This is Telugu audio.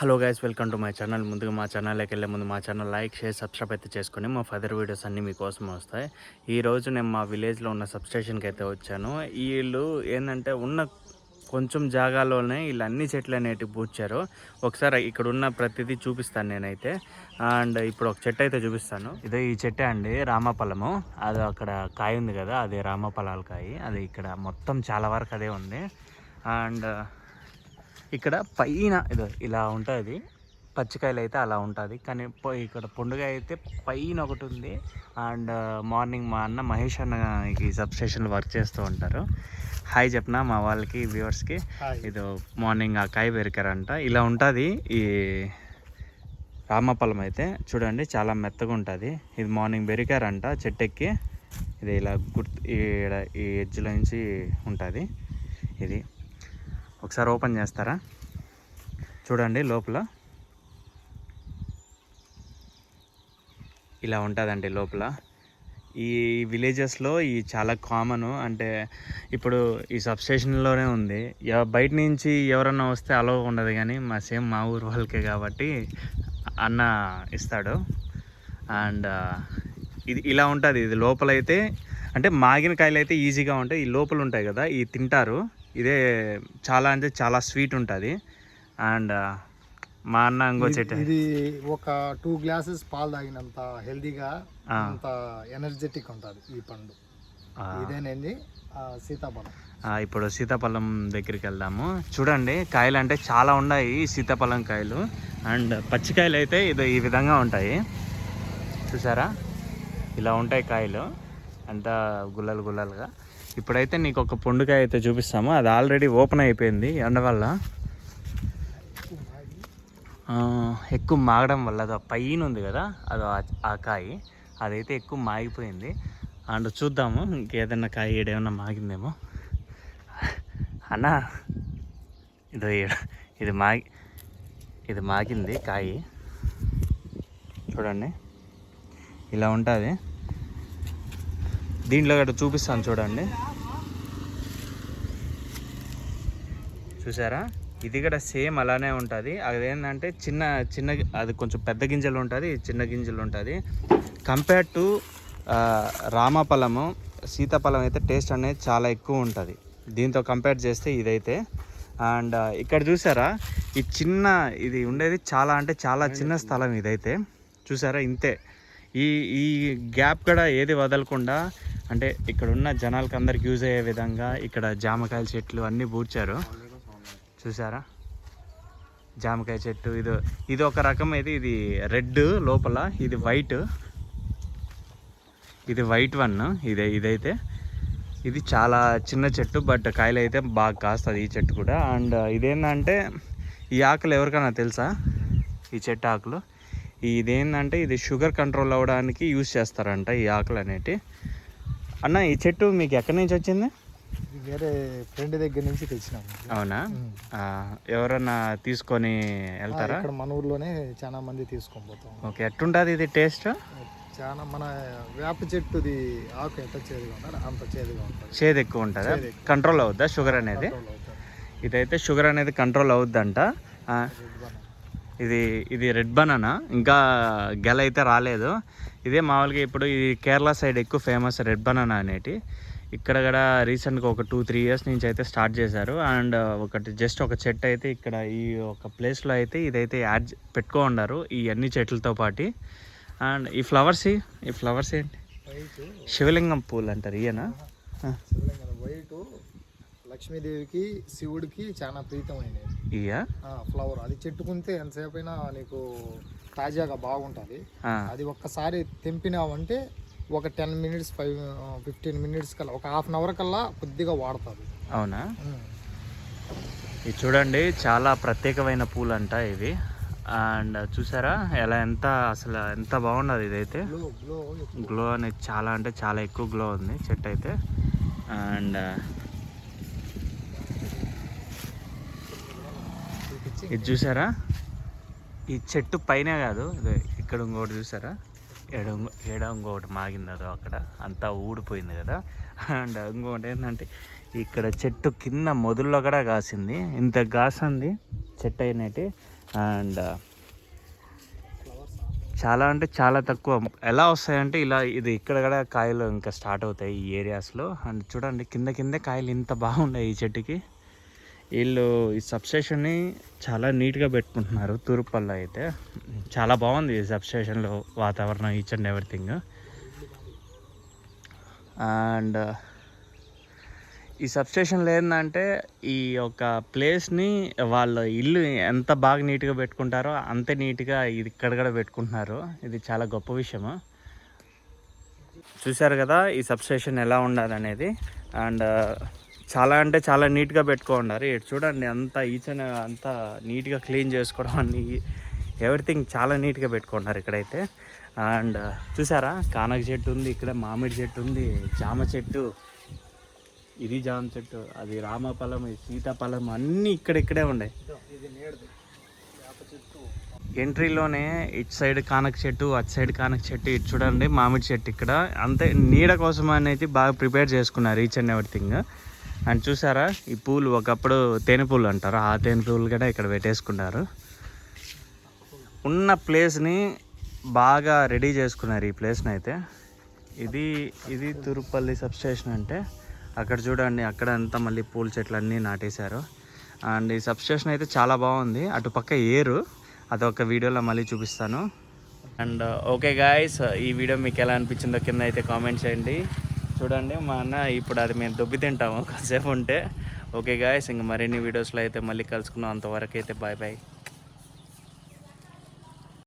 Hello guys welcome to my channel. ముందుగా మా ఛానల్లోకి వెళ్ళే ముందు మా ఛానల్ లైక్ షేర్ సబ్స్క్రైబ్ అయితే చేసుకొని మా ఫర్దర్ వీడియోస్ అన్నీ మీకోసం వస్తాయి. ఈ రోజు నేను మా విలేజ్లో ఉన్న సబ్స్టేషన్కి అయితే వచ్చాను. వీళ్ళు ఏంటంటే ఉన్న కొంచెం జాగాలోనే వీళ్ళు అన్ని చెట్లు అనేటివి పూడ్చారు. ఒకసారి ఇక్కడ ఉన్న ప్రతిదీ చూపిస్తాను నేనైతే. అండ్ ఇప్పుడు ఒక చెట్టు అయితే చూపిస్తాను. ఇదే ఈ చెట్టే అండి రామఫలము. అది అక్కడ కాయ ఉంది కదా అది రామఫలాల కాయ. అది ఇక్కడ మొత్తం చాలా వరకు అదే ఉంది. అండ్ ఇక్కడ పైన ఇదో ఇలా ఉంటుంది. పచ్చికాయలు అయితే అలా ఉంటుంది. కానీ ఇక్కడ పండుగ అయితే పైన ఒకటి ఉంది. అండ్ మార్నింగ్ మా అన్న మహేష్ అన్న ఈ సబ్స్టేషన్లో వర్క్ చేస్తూ ఉంటారు. హాయ్ చెప్పిన మా వాళ్ళకి వ్యూవర్స్కి ఇది మార్నింగ్ ఆ కాయ పెరికారంట. ఇలా ఉంటుంది ఈ రామఫలం అయితే. చూడండి చాలా మెత్తగా ఉంటుంది. ఇది మార్నింగ్ బెరికారంట చెట్టెక్కి. ఇది ఇలా గుర్తు ఈ ఎడ్జ్లో నుంచి ఉంటుంది. ఇది. ఒకసారి ఓపెన్ చేస్తారా? చూడండి లోపల. ఇలా ఉంటుందండి లోపల. ఈ విలేజెస్లో ఈ చాలా కామన్ అంటే ఇప్పుడు ఈ సబ్స్టేషన్లోనే ఉంది. బయట నుంచి ఎవరన్నా వస్తే అలో ఉండదు కానీ మా సేమ్ మా ఊరు వాళ్ళకే కాబట్టి అన్న ఇస్తాడు. అండ్ ఇది ఇలా ఉంటుంది. ఇది లోపలైతే అంటే మాగిన కాయలు అయితే ఈజీగా ఉంటాయి. ఈ లోపల ఉంటాయి కదా ఈ తింటారు. ఇదే చాలా అంటే చాలా స్వీట్ ఉంటుంది. అండ్ మా అన్న ఇంకో చెట్టు. ఇది ఒక టూ గ్లాసెస్ పాలు తాగినంత హెల్దీగా. అంత ఎనర్జెటిక్ ఉంటుంది ఈ పండు. ఇదేనండి సీతాఫలం. ఇప్పుడు సీతాఫలం దగ్గరికి వెళ్దాము. చూడండి కాయలు అంటే చాలా ఉన్నాయి సీతాఫలం కాయలు. అండ్ పచ్చికాయలు అయితే ఇది ఈ విధంగా ఉంటాయి. చూసారా? ఇలా ఉంటాయి కాయలు. అంతా గుల్లలు గుల్లలుగా. ఇప్పుడైతే నీకు ఒక పొండుకాయ అయితే చూపిస్తాము. అది ఆల్రెడీ ఓపెన్ అయిపోయింది ఎండ వల్ల ఎక్కువ మాగడం వల్ల అది పైన ఉంది కదా అది ఆ- కాయ. అదైతే ఎక్కువ మాగిపోయింది. అండ్ చూద్దాము ఇంకేదన్నా కాయ ఏడేమన్నా మాగిందేమో. అన్న ఇదో ఇది మాగి ఇది మాగింది కాయ. చూడండి. ఇలా ఉంటుంది. దీంట్లో గట్రా చూపిస్తాను చూడండి. చూసారా? ఇది కూడా సేమ్ అలానే ఉంటుంది. అదేంటంటే చిన్న చిన్న అది కొంచెం పెద్ద గింజలు ఉంటుంది చిన్న గింజలు ఉంటుంది. కంపేర్ టు రామఫలము సీతాఫలం అయితే టేస్ట్ అనేది చాలా ఎక్కువ ఉంటుంది. దీంతో కంపేర్ చేస్తే ఇదైతే. అండ్ ఇక్కడ చూసారా? ఈ చిన్న ఇది ఉండేది చాలా అంటే చాలా చిన్న స్థలం ఇదైతే. చూసారా? ఇంతే. ఈ ఈ గ్యాప్ కూడా ఏది వదలకుండా అంటే ఇక్కడ ఉన్న జనాలకి అందరికి యూజ్ అయ్యే విధంగా ఇక్కడ జామకాయల చెట్లు అన్నీ పూడ్చారు. చూసారా? జామకాయ చెట్టు ఇది ఇది ఒక రకం ఇది ఇది రెడ్ లోపల ఇది వైట్. ఇది వైట్ వన్ ఇదే ఇదైతే. ఇది చాలా చిన్న చెట్టు బట్ కాయలు అయితే బాగా కాస్తుంది ఈ చెట్టు కూడా. అండ్ ఇదేంటంటే ఈ ఆకులు ఎవరికైనా తెలుసా? ఈ చెట్టు ఆకులు. ఇదేంటంటే ఇది షుగర్ కంట్రోల్ అవ్వడానికి యూస్ చేస్తారంట ఈ ఆకులు అనేటి అన్న ఈ చెట్టు మీకు ఎక్కడి నుంచి వచ్చింది? వేరే ఫ్రెండ్ దగ్గర నుంచి తెచ్చినాము అవునా? ఎవరన్నా తీసుకొని వెళ్తారా? ఇక్కడ మన ఊర్లోనే చాలా మంది తీసుకొని పోతాం. ఓకే ఎట్టుంటుంది ఇది టేస్ట్? చాలా మన వేప చెట్టుది ఆకు ఎంత చేదుగా ఉంటుందో అంత చేదుగా ఉంటుంది. చేదు ఎక్కువ ఉంటుందా. కంట్రోల్ అవుద్దా షుగర్ అనేది. ఇదైతే షుగర్ అనేది కంట్రోల్ అవుద్దంట. ఇది ఇది రెడ్ బనానా ఇంకా గెల అయితే రాలేదు. ఇదే మామూలుగా ఇప్పుడు ఈ కేరళ సైడ్ ఎక్కువ ఫేమస్ రెడ్ బనానా అనేటి. ఇక్కడ కూడా రీసెంట్గా ఒక టూ త్రీ ఇయర్స్ నుంచి అయితే స్టార్ట్ చేశారు. అండ్ ఒకటి జస్ట్ ఒక చెట్టు అయితే ఇక్కడ ఈ ఒక ప్లేస్లో అయితే ఇదైతే యాడ్ పెట్టుకో ఉన్నారు ఈ అన్ని చెట్లతో పాటు. అండ్ ఈ ఫ్లవర్స్ ఈ ఫ్లవర్స్ ఏంటి? శివలింగం పూలు అంటారు ఈయన శివలింగం వైట్. లక్ష్మీదేవికి శివుడికి చాలా ప్రీతమైనది. ఇయ్యా ఆ, ఫ్లవర్. అది చెట్టుకుంటే ఎంతసేపు అయినా నీకు తాజాగా బాగుంటుంది. అది ఒక్కసారి తెంపినావంటే ఒక ten minutes five fifteen minutes కల్లా ఒక హాఫ్ అన్ అవర్ కల్లా కొద్దిగా వాడుతుంది అవునా? ఇది చూడండి చాలా ప్రత్యేకమైన పూలు అంట ఇవి. అండ్ చూసారా ఎలా ఎంత అసలు ఎంత బాగున్నది ఇదైతే. గ్లో అనేది చాలా అంటే చాలా ఎక్కువ గ్లో ఉంది చెట్టు అయితే. అండ్ ఇది చూసారా? ఈ చెట్టు పైన కాదు ఇక్కడ ఇంకోటి చూసారా? ఏడ ఎడ ఇంకోటి మాగింది అదో అక్కడ అంతా ఊడిపోయింది కదా. అండ్ ఇంకొకటి ఏంటంటే ఇక్కడ చెట్టు కింద మొదల్లో కూడా కాసింది. ఇంత కాసింది చెట్టు అయినట్టు. అండ్ చాలా అంటే చాలా తక్కువ. ఎలా వస్తాయంటే ఇలా ఇది ఇక్కడ కూడా కాయలు ఇంకా స్టార్ట్ అవుతాయి ఈ ఏరియాస్లో అండ్ చూడండి కింద కిందే కాయలు ఇంత బాగున్నాయి ఈ చెట్టుకి. వీళ్ళు ఈ సబ్స్టేషన్ని చాలా నీట్గా పెట్టుకుంటున్నారు. తూర్పల్లో అయితే. చాలా బాగుంది ఈ సబ్స్టేషన్లో వాతావరణం ఈచ్ అండ్ ఎవ్రీథింగ్ అండ్ ఈ సబ్స్టేషన్లో ఏంటంటే ఈ యొక్క ప్లేస్ని వాళ్ళ ఇల్లు ఎంత బాగా నీట్గా పెట్టుకుంటారో అంతే నీట్గా ఇది ఇక్కడ కూడా పెట్టుకుంటున్నారు. ఇది చాలా గొప్ప విషయము. చూశారు కదా ఈ సబ్స్టేషన్ ఎలా ఉండాలనేది. అండ్ చాలా అంటే చాలా నీట్గా పెట్టుకోండారు. ఇటు చూడండి అంత ఈచన అంతా నీట్గా క్లీన్ చేసుకోవడం అన్ని ఎవ్రీథింగ్ చాలా నీట్గా పెట్టుకున్నారు ఇక్కడైతే. అండ్ చూసారా? కానక చెట్టు ఉంది ఇక్కడ మామిడి చెట్టు ఉంది జామ చెట్టు ఇది జామ చెట్టు అది రామఫలం ఇది సీతాఫలం అన్నీ ఇక్కడిక్కడే ఉన్నాయి. ఎంట్రీలోనే ఇటు సైడ్ కానక చెట్టు అటు సైడ్ కానక చెట్టు ఇటు చూడండి మామిడి చెట్టు ఇక్కడ. అంతే నీడ కోసం అనేది బాగా ప్రిపేర్ చేసుకున్నారు ఈచ్ అండ్ ఎవ్రీథింగ్. అండ్ చూసారా ఈ పూలు ఒకప్పుడు తేనె పూలు అంటారు. ఆ తేనె పూలు కూడా ఇక్కడ పెట్టేసుకున్నారు. ఉన్న ప్లేస్ని బాగా రెడీ చేసుకున్నారు ఈ ప్లేస్ని అయితే. ఇది ఇది తిరుపల్లి సబ్స్టేషన్ అంటే అక్కడ చూడండి అక్కడ అంతా మళ్ళీ పూల చెట్లు అన్నీ నాటేశారు. అండ్ ఈ సబ్స్టేషన్ అయితే చాలా బాగుంది. అటుపక్క ఏరు అదొక వీడియోలో మళ్ళీ చూపిస్తాను. అండ్ ఓకే గాయస్ ఈ వీడియో మీకు ఎలా అనిపించిందో కింద అయితే కామెంట్ చేయండి. చూడండి మా అన్న ఇప్పుడు అది మేము దొబ్బి తింటాము. కాసేపు ఉంటే. ఓకే గాయస్ ఇంక మరిన్ని వీడియోస్లో అయితే మళ్ళీ కలుసుకున్నాం అంతవరకు అయితే బాయ్ బాయ్